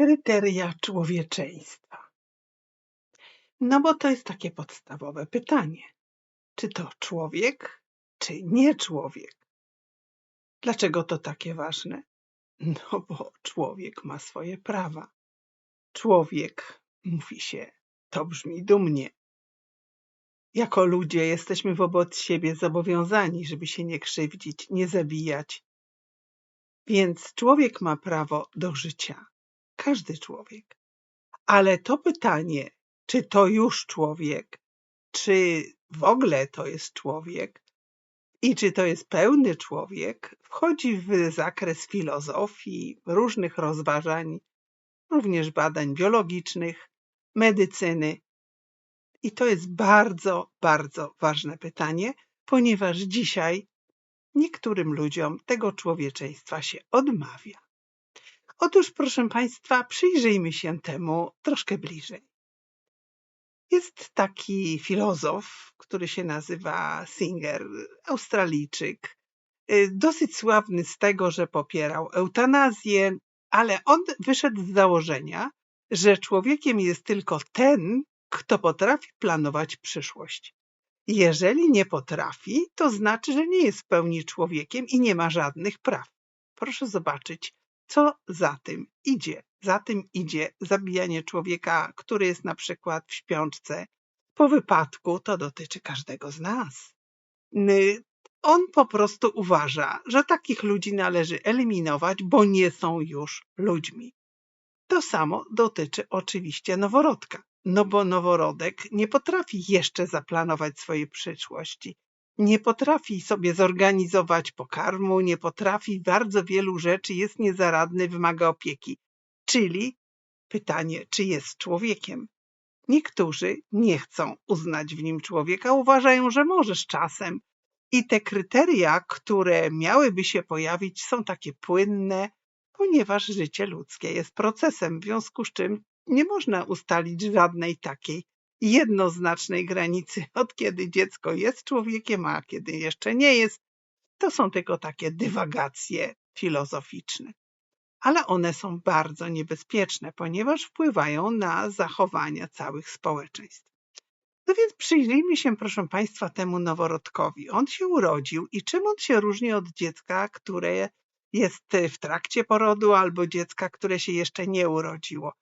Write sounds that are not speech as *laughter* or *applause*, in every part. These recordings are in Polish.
kryteria człowieczeństwa. No bo to jest takie podstawowe pytanie. Czy to człowiek, czy nie człowiek? Dlaczego to takie ważne? No bo człowiek ma swoje prawa. Człowiek, mówi się, to brzmi dumnie. Jako ludzie jesteśmy wobec siebie zobowiązani, żeby się nie krzywdzić, nie zabijać. Więc człowiek ma prawo do życia. Każdy człowiek. Ale to pytanie, czy to już człowiek, czy w ogóle to jest człowiek i czy to jest pełny człowiek, wchodzi w zakres filozofii, różnych rozważań, również badań biologicznych, medycyny. I to jest bardzo, bardzo ważne pytanie, ponieważ dzisiaj niektórym ludziom tego człowieczeństwa się odmawia. Otóż, proszę Państwa, przyjrzyjmy się temu troszkę bliżej. Jest taki filozof, który się nazywa Singer, Australijczyk, y, dosyć sławny z tego, że popierał eutanazję, ale on wyszedł z założenia, że człowiekiem jest tylko ten, kto potrafi planować przyszłość. Jeżeli nie potrafi, to znaczy, że nie jest w pełni człowiekiem i nie ma żadnych praw. Proszę zobaczyć, co za tym idzie. Za tym idzie zabijanie człowieka, który jest na przykład w śpiączce. Po wypadku to dotyczy każdego z nas. On po prostu uważa, że takich ludzi należy eliminować, bo nie są już ludźmi. To samo dotyczy oczywiście noworodka, no bo noworodek nie potrafi jeszcze zaplanować swojej przyszłości nie potrafi sobie zorganizować pokarmu, nie potrafi bardzo wielu rzeczy, jest niezaradny, wymaga opieki. Czyli pytanie, czy jest człowiekiem? Niektórzy nie chcą uznać w nim człowieka, uważają, że może z czasem. I te kryteria, które miałyby się pojawić, są takie płynne, ponieważ życie ludzkie jest procesem, w związku z czym nie można ustalić żadnej takiej jednoznacznej granicy, od kiedy dziecko jest człowiekiem, a kiedy jeszcze nie jest. To są tylko takie dywagacje filozoficzne. Ale one są bardzo niebezpieczne, ponieważ wpływają na zachowania całych społeczeństw. No więc przyjrzyjmy się, proszę Państwa, temu noworodkowi. On się urodził i czym on się różni od dziecka, które jest w trakcie porodu albo dziecka, które się jeszcze nie urodziło?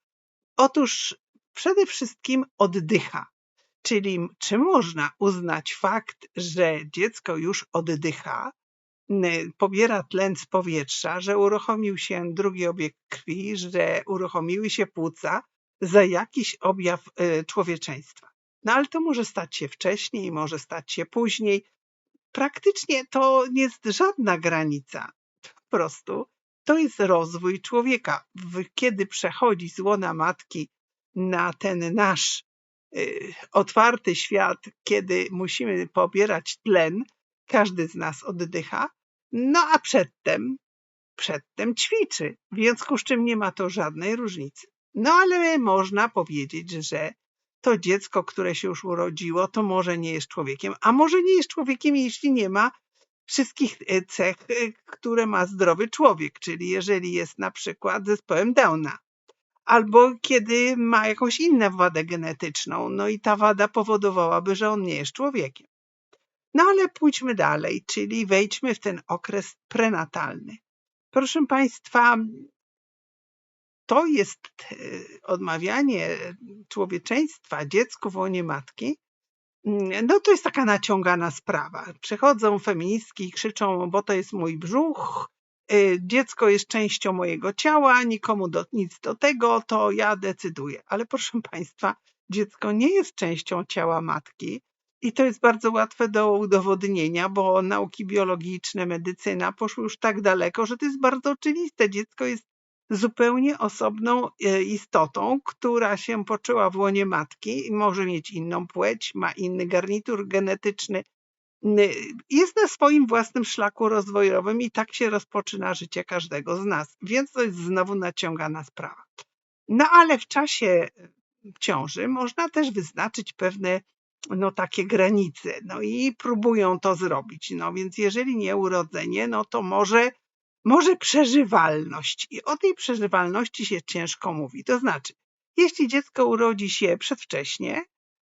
Otóż przede wszystkim oddycha. Czyli czy można uznać fakt, że dziecko już oddycha, pobiera tlen z powietrza, że uruchomił się drugi obieg krwi, że uruchomiły się płuca za jakiś objaw y, człowieczeństwa. No ale to może stać się wcześniej, może stać się później. Praktycznie to nie jest żadna granica. Po prostu to jest rozwój człowieka. Kiedy przechodzi z łona matki na ten nasz y, otwarty świat, kiedy musimy pobierać tlen, każdy z nas oddycha, no a przedtem, przedtem ćwiczy, w związku z czym nie ma to żadnej różnicy. No ale można powiedzieć, że to dziecko, które się już urodziło, to może nie jest człowiekiem, a może nie jest człowiekiem, jeśli nie ma wszystkich y, cech, y, które ma zdrowy człowiek, czyli jeżeli jest na przykład zespołem Downa albo kiedy ma jakąś inną wadę genetyczną, no i ta wada powodowałaby, że on nie jest człowiekiem. No ale pójdźmy dalej, czyli wejdźmy w ten okres prenatalny. Proszę Państwa, to jest e, odmawianie człowieczeństwa dziecku w łonie matki, no to jest taka naciągana sprawa. Przychodzą feministki i krzyczą, bo to jest mój brzuch, dziecko jest częścią mojego ciała, nikomu do, nic do tego, to ja decyduję. Ale proszę Państwa, dziecko nie jest częścią ciała matki i to jest bardzo łatwe do udowodnienia, bo nauki biologiczne, medycyna poszły już tak daleko, że to jest bardzo oczywiste. Dziecko jest zupełnie osobną y, istotą, która się poczęła w łonie matki i może mieć inną płeć, ma inny garnitur genetyczny, jest na swoim własnym szlaku rozwojowym i tak się rozpoczyna życie każdego z nas. Więc to jest znowu naciągana sprawa. No ale w czasie e, ciąży można też wyznaczyć pewne no takie granice. No i próbują to zrobić. No więc jeżeli nie urodzenie, no to może może przeżywalność. I o tej przeżywalności się ciężko mówi. To znaczy, jeśli dziecko urodzi się przedwcześnie,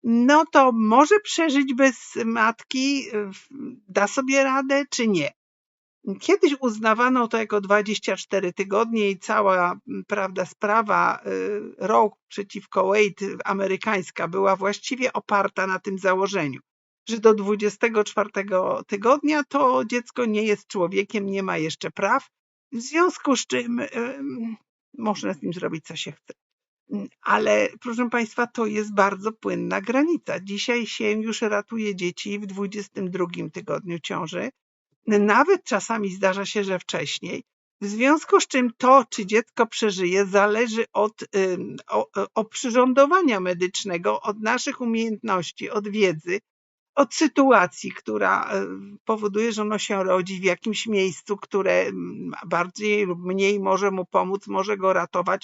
no to może przeżyć bez matki, da sobie radę, czy nie. Kiedyś uznawano to jako 24 tygodnie i cała prawda, sprawa y, Roe przeciwko Wade amerykańska była właściwie oparta na tym założeniu, że do 24 tygodnia to dziecko nie jest człowiekiem, nie ma jeszcze praw, w związku z czym y, można z nim zrobić co się chce. Ale proszę Państwa, to jest bardzo płynna granica. Dzisiaj się już ratuje dzieci w 22 tygodniu ciąży, nawet czasami zdarza się, że wcześniej. W związku z czym to, czy dziecko przeżyje, zależy od oprzyrządowania medycznego, od naszych umiejętności, od wiedzy, od sytuacji, która powoduje, że ono się rodzi w jakimś miejscu, które bardziej lub mniej może mu pomóc, może go ratować,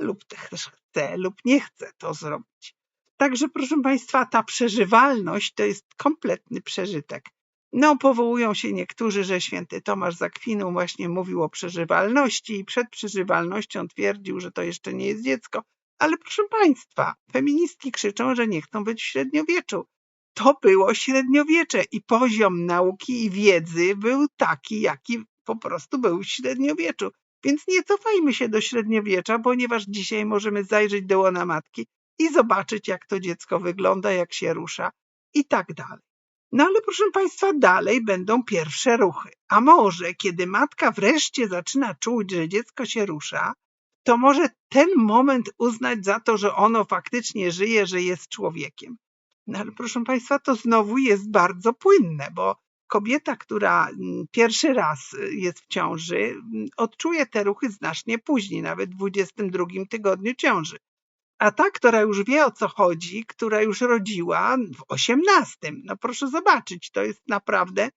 lub też chce, lub nie chce to zrobić. Także, proszę Państwa, ta przeżywalność to jest kompletny przeżytek. No, powołują się niektórzy, że święty Tomasz z Akwinu właśnie mówił o przeżywalności i przed przeżywalnością twierdził, że to jeszcze nie jest dziecko. Ale proszę Państwa, feministki krzyczą, że nie chcą być w średniowieczu. To było średniowiecze i poziom nauki i wiedzy był taki, jaki po prostu był w średniowieczu. Więc nie cofajmy się do średniowiecza, ponieważ dzisiaj możemy zajrzeć do łona matki i zobaczyć, jak to dziecko wygląda, jak się rusza i tak dalej. No ale proszę Państwa, dalej będą pierwsze ruchy. A może, kiedy matka wreszcie zaczyna czuć, że dziecko się rusza, to może ten moment uznać za to, że ono faktycznie żyje, że jest człowiekiem. No ale proszę Państwa, to znowu jest bardzo płynne, bo kobieta, która mm, pierwszy raz y, jest w ciąży, mm, odczuje te ruchy znacznie później, nawet w 22 tygodniu ciąży. A ta, która już wie o co chodzi, która już rodziła w 18, no proszę zobaczyć, to jest naprawdę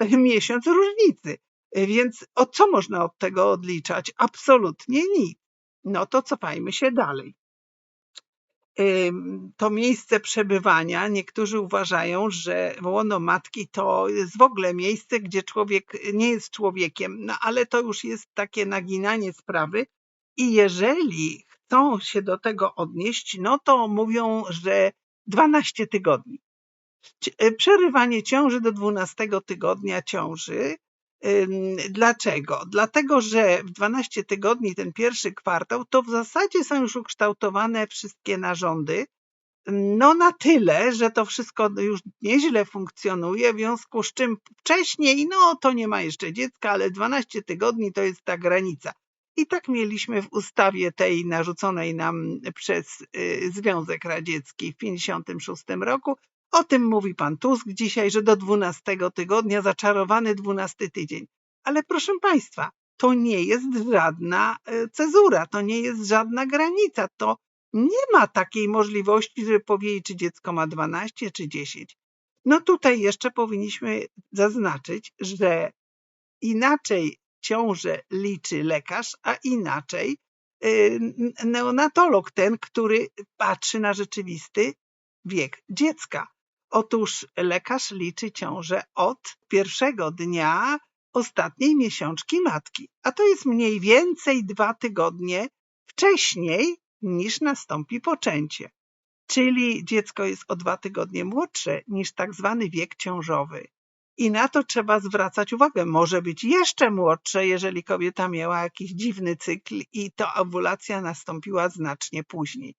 *laughs* miesiąc różnicy. Więc o co można od tego odliczać? Absolutnie nic. No to cofajmy się dalej to miejsce przebywania. Niektórzy uważają, że łono matki to jest w ogóle miejsce, gdzie człowiek nie jest człowiekiem, no ale to już jest takie naginanie sprawy. I jeżeli chcą się do tego odnieść, no to mówią, że 12 tygodni. E, przerywanie ciąży do 12 tygodnia ciąży Dlaczego? Dlatego, że w 12 tygodni, ten pierwszy kwartał, to w zasadzie są już ukształtowane wszystkie narządy, no na tyle, że to wszystko już nieźle funkcjonuje, w związku z czym wcześniej, no to nie ma jeszcze dziecka, ale 12 tygodni to jest ta granica. I tak mieliśmy w ustawie tej narzuconej nam przez y, Związek Radziecki w 1956 roku, o tym mówi pan Tusk dzisiaj, że do 12 tygodnia zaczarowany 12 tydzień. Ale proszę państwa, to nie jest żadna e, cezura, to nie jest żadna granica. To nie ma takiej możliwości, żeby powiedzieć, czy dziecko ma 12 czy 10. No tutaj jeszcze powinniśmy zaznaczyć, że inaczej ciążę liczy lekarz, a inaczej e, neonatolog, ten, który patrzy na rzeczywisty wiek dziecka. Otóż lekarz liczy ciążę od pierwszego dnia ostatniej miesiączki matki, a to jest mniej więcej dwa tygodnie wcześniej niż nastąpi poczęcie. Czyli dziecko jest o dwa tygodnie młodsze niż tak zwany wiek ciążowy. I na to trzeba zwracać uwagę. Może być jeszcze młodsze, jeżeli kobieta miała jakiś dziwny cykl i to ovulacja nastąpiła znacznie później.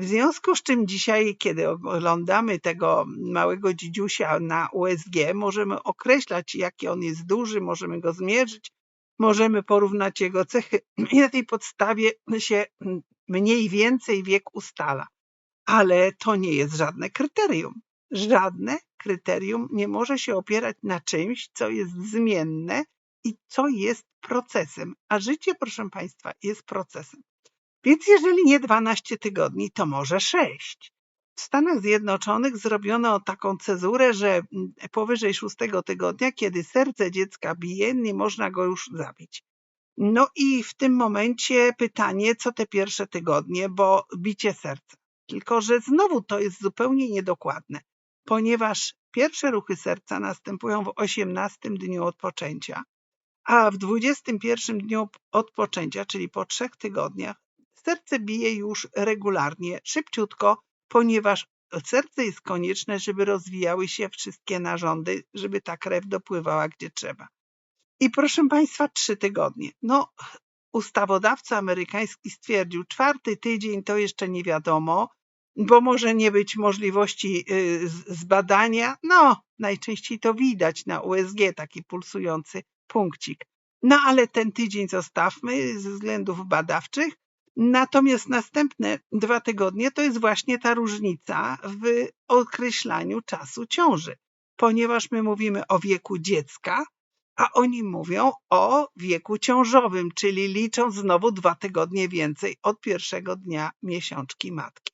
W związku z czym dzisiaj, kiedy oglądamy tego małego dzidziusia na USG, możemy określać, jaki on jest duży, możemy go zmierzyć, możemy porównać jego cechy i na tej podstawie się mniej więcej wiek ustala. Ale to nie jest żadne kryterium. Żadne kryterium nie może się opierać na czymś, co jest zmienne i co jest procesem. A życie, proszę Państwa, jest procesem. Więc jeżeli nie 12 tygodni, to może 6. W Stanach Zjednoczonych zrobiono taką cezurę, że mm, powyżej 6 tygodnia, kiedy serce dziecka bije, nie można go już zabić. No i w tym momencie pytanie, co te pierwsze tygodnie, bo bicie serca. Tylko, że znowu to jest zupełnie niedokładne, ponieważ pierwsze ruchy serca następują w 18 dniu odpoczęcia, a w 21 dniu od poczęcia, czyli po trzech tygodniach, serce bije już regularnie, szybciutko, ponieważ serce jest konieczne, żeby rozwijały się wszystkie narządy, żeby ta krew dopływała gdzie trzeba. I proszę Państwa, trzy tygodnie. No, ustawodawca amerykański stwierdził, czwarty tydzień to jeszcze nie wiadomo, bo może nie być możliwości y, zbadania. No, najczęściej to widać na USG, taki pulsujący punkcik. No, ale ten tydzień zostawmy ze względów badawczych. Natomiast następne dwa tygodnie to jest właśnie ta różnica w określaniu czasu ciąży, ponieważ my mówimy o wieku dziecka, a oni mówią o wieku ciążowym, czyli liczą znowu dwa tygodnie więcej od pierwszego dnia miesiączki matki.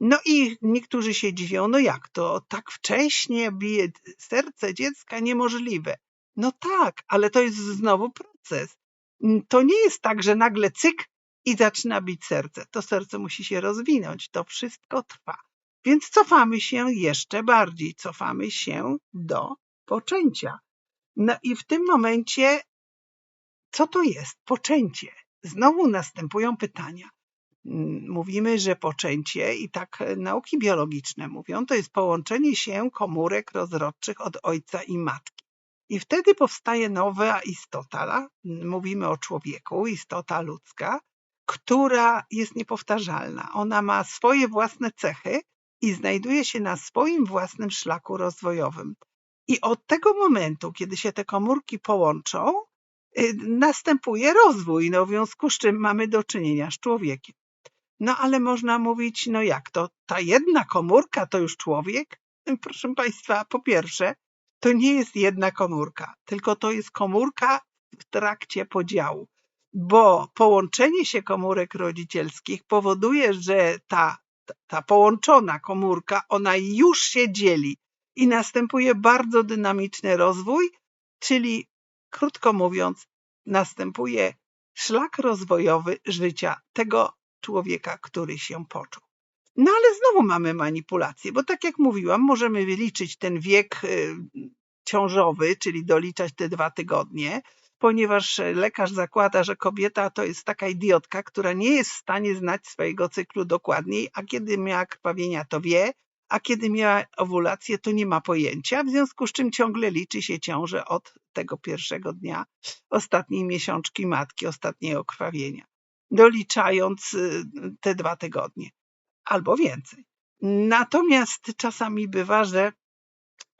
No i niektórzy się dziwią, no jak to tak wcześnie bije serce dziecka niemożliwe. No tak, ale to jest znowu proces. To nie jest tak, że nagle cyk i zaczyna bić serce. To serce musi się rozwinąć, to wszystko trwa. Więc cofamy się jeszcze bardziej, cofamy się do poczęcia. No i w tym momencie, co to jest poczęcie? Znowu następują pytania. Mm, mówimy, że poczęcie i tak nauki biologiczne mówią, to jest połączenie się komórek rozrodczych od ojca i matki. I wtedy powstaje nowa istota, mówimy o człowieku, istota ludzka, która jest niepowtarzalna. Ona ma swoje własne cechy i znajduje się na swoim własnym szlaku rozwojowym. I od tego momentu, kiedy się te komórki połączą, y, następuje rozwój, no w związku z czym mamy do czynienia z człowiekiem. No ale można mówić, no jak to, ta jedna komórka to już człowiek? *laughs* Proszę Państwa, po pierwsze, to nie jest jedna komórka, tylko to jest komórka w trakcie podziału, bo połączenie się komórek rodzicielskich powoduje, że ta, ta połączona komórka, ona już się dzieli i następuje bardzo dynamiczny rozwój, czyli krótko mówiąc, następuje szlak rozwojowy życia tego człowieka, który się począł. No ale znowu mamy manipulację, bo tak jak mówiłam, możemy wyliczyć ten wiek y, ciążowy, czyli doliczać te dwa tygodnie, ponieważ lekarz zakłada, że kobieta to jest taka idiotka, która nie jest w stanie znać swojego cyklu dokładniej, a kiedy miała krwawienia, to wie, a kiedy miała owulację, to nie ma pojęcia, w związku z czym ciągle liczy się ciążę od tego pierwszego dnia ostatniej miesiączki matki, ostatniego krwawienia, doliczając y, te dwa tygodnie albo więcej. Natomiast czasami bywa, że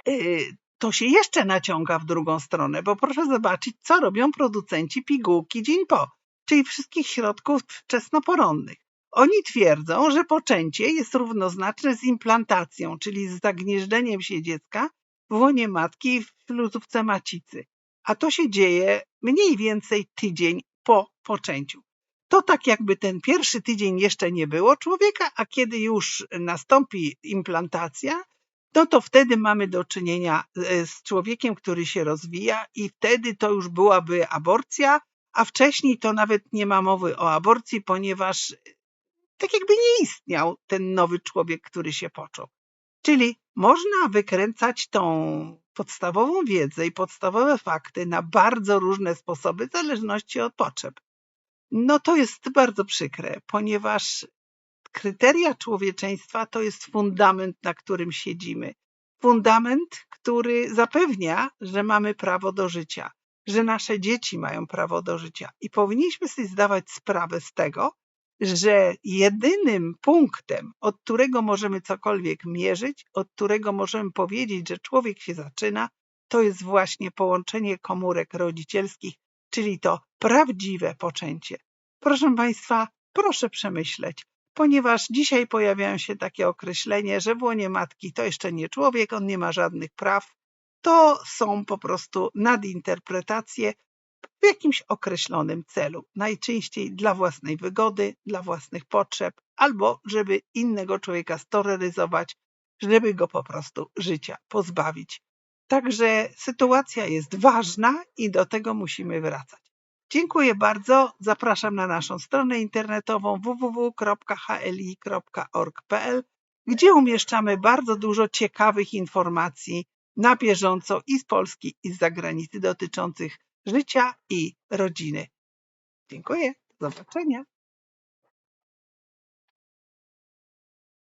y, to się jeszcze naciąga w drugą stronę, bo proszę zobaczyć, co robią producenci pigułki dzień po, czyli wszystkich środków wczesnoporonnych. Oni twierdzą, że poczęcie jest równoznaczne z implantacją, czyli z zagnieżdżeniem się dziecka w łonie matki w śluzówce macicy. A to się dzieje mniej więcej tydzień po poczęciu. To tak jakby ten pierwszy tydzień jeszcze nie było człowieka, a kiedy już nastąpi implantacja, no to wtedy mamy do czynienia e, z człowiekiem, który się rozwija i wtedy to już byłaby aborcja, a wcześniej to nawet nie ma mowy o aborcji, ponieważ tak jakby nie istniał ten nowy człowiek, który się począł. Czyli można wykręcać tą podstawową wiedzę i podstawowe fakty na bardzo różne sposoby, w zależności od potrzeb. No to jest bardzo przykre, ponieważ kryteria człowieczeństwa to jest fundament, na którym siedzimy. Fundament, który zapewnia, że mamy prawo do życia, że nasze dzieci mają prawo do życia i powinniśmy sobie zdawać sprawę z tego, że jedynym punktem, od którego możemy cokolwiek mierzyć, od którego możemy powiedzieć, że człowiek się zaczyna, to jest właśnie połączenie komórek rodzicielskich, czyli to prawdziwe poczęcie. Proszę Państwa, proszę przemyśleć, ponieważ dzisiaj pojawiają się takie określenie, że w łonie matki to jeszcze nie człowiek, on nie ma żadnych praw. To są po prostu nadinterpretacje w jakimś określonym celu, najczęściej dla własnej wygody, dla własnych potrzeb, albo żeby innego człowieka steroryzować, żeby go po prostu życia pozbawić. Także sytuacja jest ważna i do tego musimy wracać. Dziękuję bardzo. Zapraszam na naszą stronę internetową www.hli.org.pl, gdzie umieszczamy bardzo dużo ciekawych informacji na bieżąco i z Polski, i z zagranicy dotyczących życia i rodziny. Dziękuję. Do zobaczenia.